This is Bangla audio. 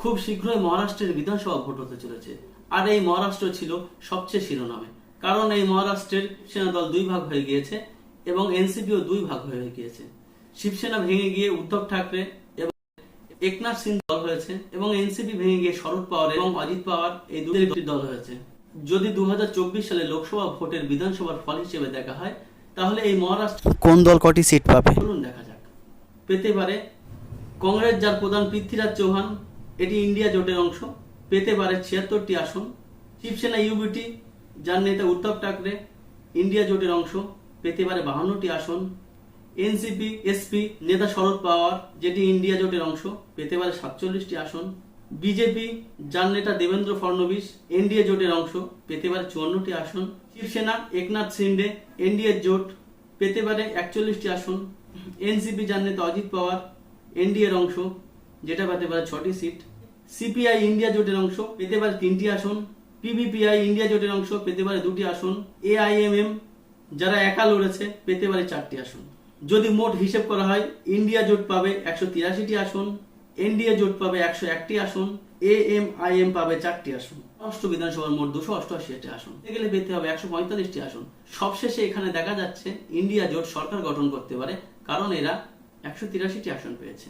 খুব শীঘ্রই মহারাষ্ট্রের বিধানসভা ভোট হতে চলেছে। আর এই মহারাষ্ট্র ছিল সবচেয়ে শিরোনামে। কারণ এই মহারাষ্ট্রের সেনা দল দুই ভাগ হয়ে গিয়েছে এবং এনসিপিও দুই ভাগ হয়ে গিয়েছে। শিবসেনা ভেঙে গিয়ে উদ্ধব ঠাকরে এবং একনাথ সিং দল হয়েছে এবং এনসিপি ভেঙে গিয়ে শরদ পাওয়ার এবং অজিত পাওয়ার এই দুটি দল হয়েছে। যদি দু হাজার চব্বিশ সালে লোকসভা ভোটের বিধানসভার ফল হিসেবে দেখা হয় তাহলে এই মহারাষ্ট্র কোন দল কটি সিট পাবে? চলুন দেখা যাক। পেতে পারে কংগ্রেস যার প্রধান পৃথ্বীরাজ চৌহান এটি ইন্ডিয়া জোটের অংশ। পেতে পারে ছিয়াত্তরটি আসন। শিবসেনা ইউবিটি যার নেতা উদ্ধব ঠাকরে ইন্ডিয়া জোটের অংশ। পেতে পারে বাহান্নটি আসন। এনসিপি এসপি নেতা শরদ পাওয়ার, যেটি ইন্ডিয়া জোটের অংশ। পেতে পারে সাতচল্লিশটি আসন। বিজেপি যার নেতা দেবেন্দ্র ফডনবিস এনডিএ জোটের অংশ। পেতে পারে চুয়ান্নটি আসন। শিবসেনা, একনাথ শিন্ডে এনডিএ জোট। পেতে পারে একচল্লিশটি আসন। এনসিপি যার নেতা অজিত পাওয়ার এনডিএর অংশ। যেটা পেতে পারে ছটি সিট সিপিআই ইন্ডিয়া জোটের অংশ পেতে পারে তিনটি আসন। পিবিপিআই ইন্ডিয়া জোটের অংশ পেতে পারে দুটি আসন। এআইএমএম যারা একা লড়েছে পেতে পারে চারটি আসন। যদি মোট হিসেব করা হয় ইন্ডিয়া জোট পাবে একশো তিরাশিটি আসন এনডিএ জোট পাবে একশো একটি আসন এ এম আই এম পাবে চারটি আসন। অষ্ট বিধানসভার মোট দুশো অষ্টআশি অষ্টআশিটি আসন। এ গেলে পেতে হবে একশো পঁয়তাল্লিশটি আসন। সবশেষে এখানে দেখা যাচ্ছে ইন্ডিয়া জোট সরকার গঠন করতে পারে, কারণ এরা একশো তিরাশিটি আসন পেয়েছে।